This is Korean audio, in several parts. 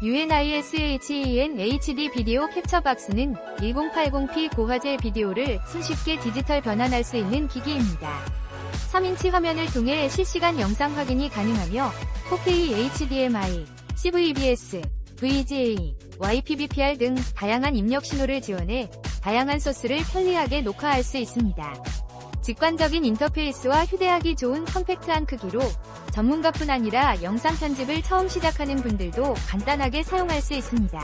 UNISHEN HD 비디오 캡처 박스는 1080p 고화질 비디오를 손쉽게 디지털 변환할 수 있는 기기입니다. 3인치 화면을 통해 실시간 영상 확인이 가능하며 4K HDMI, CVBS, VGA, YPBPR 등 다양한 입력 신호를 지원해 다양한 소스를 편리하게 녹화할 수 있습니다. 직관적인 인터페이스와 휴대하기 좋은 컴팩트한 크기로 전문가뿐 아니라 영상 편집을 처음 시작하는 분들도 간단하게 사용할 수 있습니다.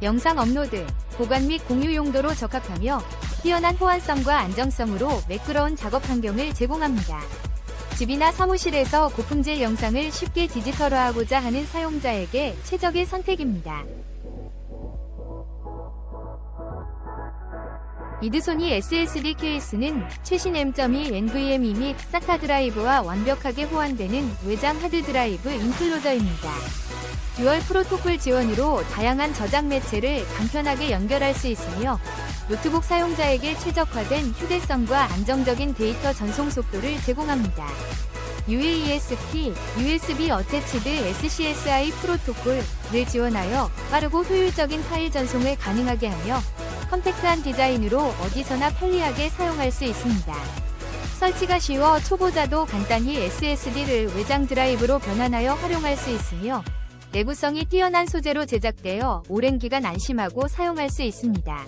영상 업로드, 보관 및 공유 용도로 적합하며 뛰어난 호환성과 안정성으로 매끄러운 작업 환경을 제공합니다. 집이나 사무실에서 고품질 영상을 쉽게 디지털화하고자 하는 사용자에게 최적의 선택입니다. 이드소니 SSD 케이스는 최신 M.2 NVMe 및 SATA 드라이브와 완벽하게 호환되는 외장 하드 드라이브 인클로저입니다. 듀얼 프로토콜 지원으로 다양한 저장 매체를 간편하게 연결할 수 있으며 노트북 사용자에게 최적화된 휴대성과 안정적인 데이터 전송 속도를 제공합니다. UASP, USB 어태치드 SCSI 프로토콜을 지원하여 빠르고 효율적인 파일 전송을 가능하게 하며 컴팩트한 디자인으로 어디서나 편리하게 사용할 수 있습니다. 설치가 쉬워 초보자도 간단히 SSD를 외장 드라이브로 변환하여 활용할 수 있으며 내구성이 뛰어난 소재로 제작되어 오랜 기간 안심하고 사용할 수 있습니다.